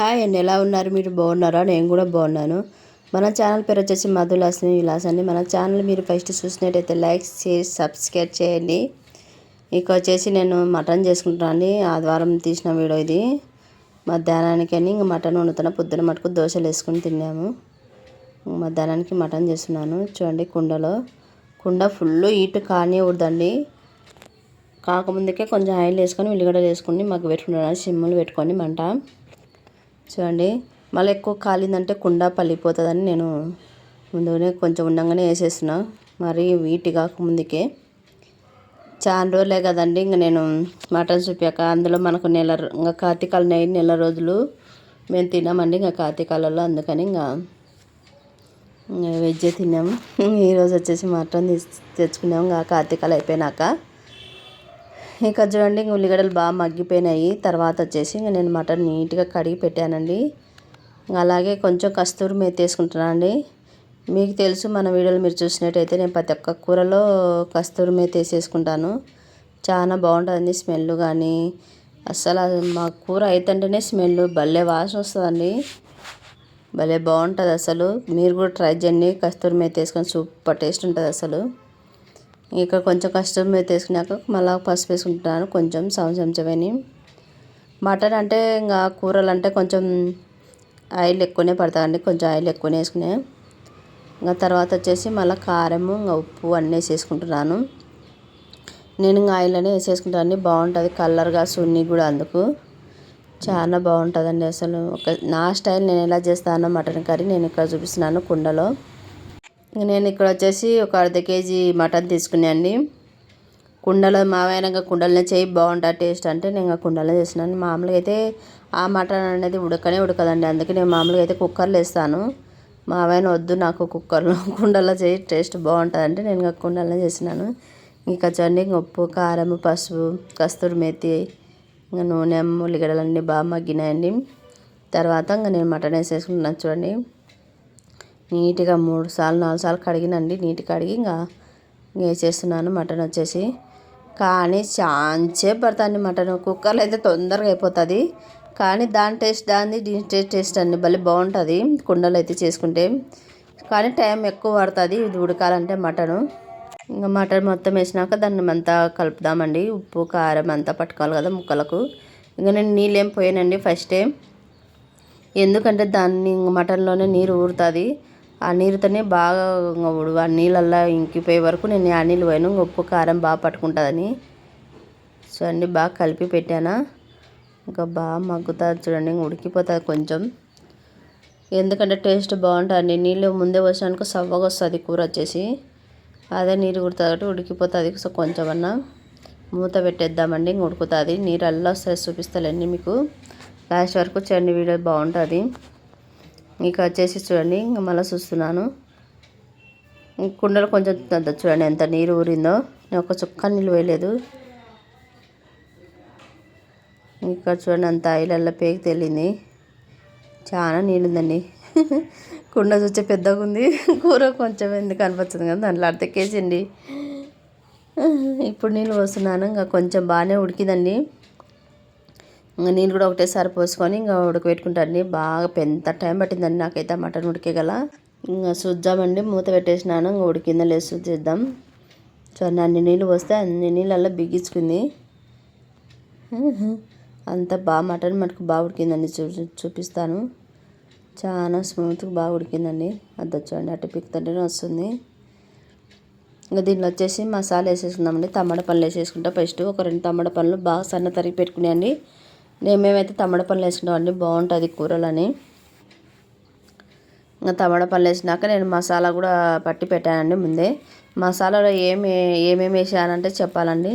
Hi అండి ఎలా ఉన్నారు? మీరు బాగున్నారా? నేను కూడా బాగున్నాను. మన ఛానల్ పేరు వచ్చేసి మధులాస్ని విలాస్ అండి. మన ఛానల్ మీరు ఫస్ట్ చూసినట్టయితే లైక్ చేసి సబ్స్క్రైబ్ చేయండి. ఇక వచ్చేసి నేను మటన్ చేసుకుంటున్నాను అండి. ఆదివారం తీసిన వీడియో ఇది. మధ్యాహ్నానికి అని ఇంక మటన్ వండుతున్నా. పొద్దున మటుకు దోశలు వేసుకుని తిన్నాము. మధ్యాహ్నానికి మటన్ చేస్తున్నాను. చూడండి కుండలో. కుండ ఫుల్ హీట్ ఉడదండి కాకముందుకే కొంచెం ఆయిల్ వేసుకొని ఉల్లిగడ్డలు వేసుకొని మాకు పెట్టుకున్నాను సిమ్ములు పెట్టుకొని మంట. చూడండి. మళ్ళీ ఎక్కువ కాలిందంటే కుండ పలిపోతుందని నేను ముందుగానే కొంచెం ఉండగానే వేసేస్తున్నా. మరీ వీటి కాకముందుకే చాలా రోజులే కదండి ఇంకా నేను మటన్ చూపాక అందులో మనకు నెల ఇంకా కార్తీకాలు నెయ్యి నెల రోజులు. మేము తిన్నామండి ఇంకా కార్తీకాలలో అందుకని ఇంకా వెజ్ తిన్నాము. ఈరోజు వచ్చేసి మటన్ తెచ్చుకున్నాము ఇంకా కార్తీకాలు అయిపోయినాక. ఇంకా చూడండి ఉల్లిగడ్డలు బాగా మగ్గిపోయినాయి. తర్వాత వచ్చేసి నేను మటన్ నీట్గా కడిగి పెట్టానండి. అలాగే కొంచెం కస్తూరి మేతి వేసుకుంటున్నానండి మీకు తెలుసు మన వీడియోలు మీరు చూసినట్టయితే నేను ప్రతి ఒక్క కూరలో కస్తూరి మేతి వేసేసుకుంటాను. చాలా బాగుంటుందండి స్మెల్ కానీ. అస్సలు మా కూర అవుతుంటేనే స్మెల్ భలే వాసన వస్తుందండి. భలే బాగుంటుంది అసలు. మీరు కూడా ట్రై చేయండి కస్తూరి మేతి వేసుకొని సూపర్ టేస్ట్ ఉంటుంది అసలు. ఇక కొంచెం కష్టం మీద వేసుకున్నాక మళ్ళీ పసుపు వేసుకుంటాను. కొంచెం సౌన్ చెంచమని. మటన్ అంటే ఇంకా కూరలు అంటే కొంచెం ఆయిల్ ఎక్కువనే పడతాయండి కొంచెం ఆయిల్ ఎక్కువనే వేసుకునే. ఇంకా తర్వాత వచ్చేసి మళ్ళీ కారము ఇంకా ఉప్పు అన్నీ వేసేసుకుంటున్నాను. నేను ఇంకా ఆయిల్ అనే వేసేసుకుంటాను బాగుంటుంది. కలర్గా సున్ని కూడా అందుకు. చాలా బాగుంటుందండి అసలు. ఒక నా స్టైల్ నేను ఎలా చేస్తానో మటన్ కర్రీ నేను ఇక్కడ చూపిస్తున్నాను కుండలో. నేను ఇక్కడ వచ్చేసి ఒక అర్ధ కేజీ మటన్ తీసుకున్నాండి కుండలో మావైనాక కుండలనే చేయి బాగుంటుంది టేస్ట్ అంటే నేను కుండలో చేసినాను మామూలుగా అయితే ఆ మటన్ అనేది ఉడకనే ఉడకదండి. అందుకే నేను మామూలుగా అయితే కుక్కర్లో వేస్తాను. మావైన వద్దు నాకు కుక్కర్లో. కుండలో చేయి టేస్ట్ బాగుంటుంది అంటే నేను కుండలో చేసినాను ఇంకా చూడండి ఉప్పు కారం పసుపు కస్తూరి మెత్తి ఇంకా నూనె ఉల్లిగడ్డలు బాగా మగ్గినాయండి. తర్వాత ఇంకా నేను మటన్ వేసేసుకుంటున్నాను చూడండి. నీట్గా మూడు సార్లు నాలుగు సార్లు కడిగినండి. నీట్గా కడిగి ఇంకా వేసేస్తున్నాను మటన్ వచ్చేసి. కానీ చాంచే పడుతుంది మటన్. కుక్కర్లో అయితే తొందరగా అయిపోతుంది. కానీ దాని టేస్ట్ దాన్ని దీని టేస్ట్ టేస్ట్ అండి భలే బాగుంటుంది. కుండలు అయితే చేసుకుంటే. కానీ టైం ఎక్కువ పడుతుంది ఇది ఉడకాలంటే మటను. ఇంకా మటన్ మొత్తం వేసినాక దాన్ని అంతా కలుపుదామండి. ఉప్పు కారం అంతా పట్టుకోవాలి కదా ముక్కలకు. ఇంకా నేను నీళ్ళు ఏం పోయానండి ఫస్ట్. ఎందుకంటే దాన్ని మటన్లోనే నీరు ఊరుతుంది. ఆ నీరుతోనే బాగా ఆ నీళ్ళల్లో ఇంకిపోయే వరకు నేను ఆ నీళ్ళు పోయాను. ఉప్పు కారం బాగా పట్టుకుంటుందని. చూడండి బాగా కలిపి పెట్టానా. ఇంకా బాగా మగ్గుతుంది చూడండి. ఉడికిపోతుంది కొంచెం. ఎందుకంటే టేస్ట్ బాగుంటుంది నీళ్ళు ముందే వచ్చానుకో సవ్వగా వస్తుంది కూర వచ్చేసి. అదే నీరు కుడుతుంది కాబట్టి ఉడికిపోతుంది. సో కొంచెం అన్నా మూత పెట్టేద్దామండి. ఇంక ఉడుకుతుంది. నీరు అల్లా వస్తుంది. చూపిస్తాలండి మీకు. లాస్ట్ వరకు చండి వీడియో బాగుంటుంది. ఇంకా వచ్చేసి చూడండి ఇంకా మళ్ళీ చూస్తున్నాను. కుండలో కొంచెం చూడండి ఎంత నీరు ఊరిందో. నేను ఒక చుక్క నీళ్ళు వేయలేదు. ఇక్కడ చూడండి అంత ఆయిలల్లో పేకి తెలియంది చాలా నీళ్ళుందండి కుండ చూస్తే పెద్దగా ఉంది. కూర కొంచెం ఎందుకు అనిపించింది కదా దాంట్లో అర్థకేసిండి ఇప్పుడు నీళ్ళు పోస్తున్నాను ఇంకా కొంచెం బాగానే ఉడికిందండి. ఇంకా నీళ్ళు కూడా ఒకటేసారి పోసుకొని ఇంకా ఉడకబెట్టుకుంటాను బాగా పెద్ద టైం పట్టిందండి నాకైతే మటన్ ఉడికేగల ఇంకా చూద్దామండి మూత పెట్టేసినాను. ఇంకా ఉడికిందా లేదు చేద్దాం సో అన్ని నీళ్ళు పోస్తే అన్ని నీళ్ళల్లో బిగించుకుంది. అంత బాగా మటన్ మటుకు బాగా ఉడికిందండి. చూ చూపిస్తాను. చాలా స్మూత్గా బాగా ఉడికిందండి. అది చూడండి అటు పిక్కుతుంటేనే వస్తుంది. ఇంకా దీనిలో వచ్చేసి మసాలా వేసేసుకుందామండి. తమ్మడ పనులు వేసేసుకుంటా ఫస్ట్ ఒక రెండు తమ్మడ పనులు బాగా సన్న తరిగి పెట్టుకునేయండి. నేను మేమైతే తమ్మడ పనులు వేసుకుంటామండి బాగుంటుంది కూరలని. ఇంకా తమ్మడ పనులు వేసినాక నేను మసాలా కూడా పట్టి పెట్టానండి ముందే. మసాలాలో ఏమి ఏమేమి వేసానంటే చెప్పాలండి.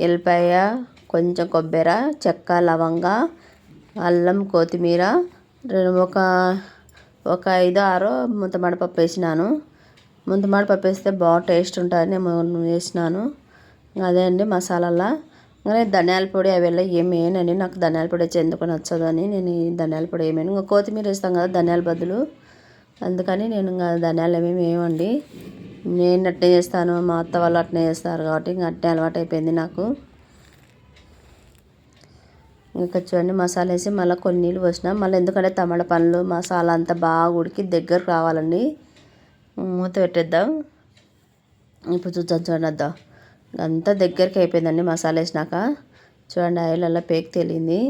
ఎల్లిపాయ కొంచెం కొబ్బరి చెక్క లవంగ అల్లం కొత్తిమీర రెండు ఒక ఒక ఐదు ఆరో ముంతమడపప్పు వేసినాను. ముంతమడపప్పు వేస్తే బాగా టేస్ట్ ఉంటుందని నేను వేసినాను. అదే అండి మసాలాలో. ఇంకా ధనియాల పొడి అవి ఏం వేయనండి నాకు ధనియాల పొడి వచ్చి ఎందుకు నచ్చదు అని నేను ధనియాల పొడి ఏమేను ఇంకా కొత్తిమీర వేస్తాం కదా ధనియాల బదులు. అందుకని నేను ఇంకా ధనియాలు ఏమేమి వేయమండి నేను అట్నే చేస్తాను మా అత్త వాళ్ళు అట్నే చేస్తారు కాబట్టి ఇంకా అట్నే అలవాటు అయిపోయింది నాకు. ఇంకా చూడండి మసాలా వేసి మళ్ళీ కొన్ని నీళ్ళు పోసిన మళ్ళీ ఎందుకంటే టమాటా పండ్లు మసాలా అంతా బాగా ఉడికి దగ్గరకు రావాలండి. మూత పెట్టేద్దాం. ఇప్పుడు చూద్దాం చూడండి వద్దాం అంతా దగ్గరికి అయిపోయిందండి మసాలా వేసినాక. చూడండి ఆయిల్ పేక్ తేలింది.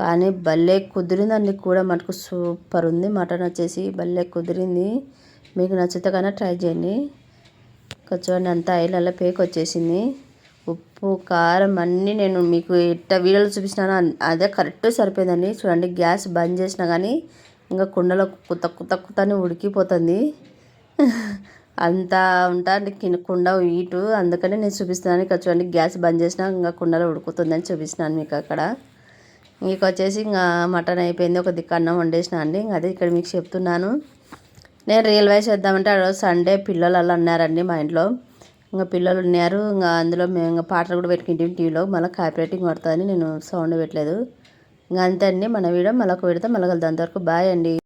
కానీ భలే కుదిరిందండి కూడా మటుకు సూపర్ ఉంది. మటన్ వచ్చేసి భలే కుదిరింది. మీకు నచ్చితే కన్నా ట్రై చేయండి. చూడండి అంతా ఆయిల్ పేక్ వచ్చేసింది. ఉప్పు కారం అన్నీ నేను మీకు ఇట్ట వీడియోలో చూపిస్తున్నాను అదే కరెక్ట్ సరిపోయిందండి. చూడండి గ్యాస్ బంద్ చేసినా కానీ ఇంకా కుండలో కుత కుత కుత్తని ఉడికిపోతుంది. అంతా ఉంటుంది కింద కుండ హీటు అందుకని నేను చూపిస్తున్నాను. ఇక్కడ చూడండి గ్యాస్ బంద్ చేసినా ఇంకా కుండలో ఉడుకుతుందని చూపిస్తున్నాను మీకు అక్కడ. ఇంక వచ్చేసి ఇంకా మటన్ అయిపోయింది. ఒక దిక్కు అన్నం వండేసిన అండి. ఇంకా అదే ఇక్కడ మీకు చెప్తున్నాను. నేను రియల్ వైస్ చేద్దామంటే ఆ రోజు సండే పిల్లలు అలా ఉన్నారండి మా ఇంట్లో. ఇంకా పిల్లలు ఉన్నారు. ఇంకా అందులో మేము ఇంకా పాటలు కూడా పెట్టుకుంటాం టీవీలో. మళ్ళీ కాపీరైటింగ్ పడుతుందని నేను సౌండ్ పెట్టలేదు. ఇంకా అంతే అండి. మన వీడియో మళ్ళీ ఒక వీడియోతో మళ్ళీ కలుద్దాం. వరకు బాయ్ అండి.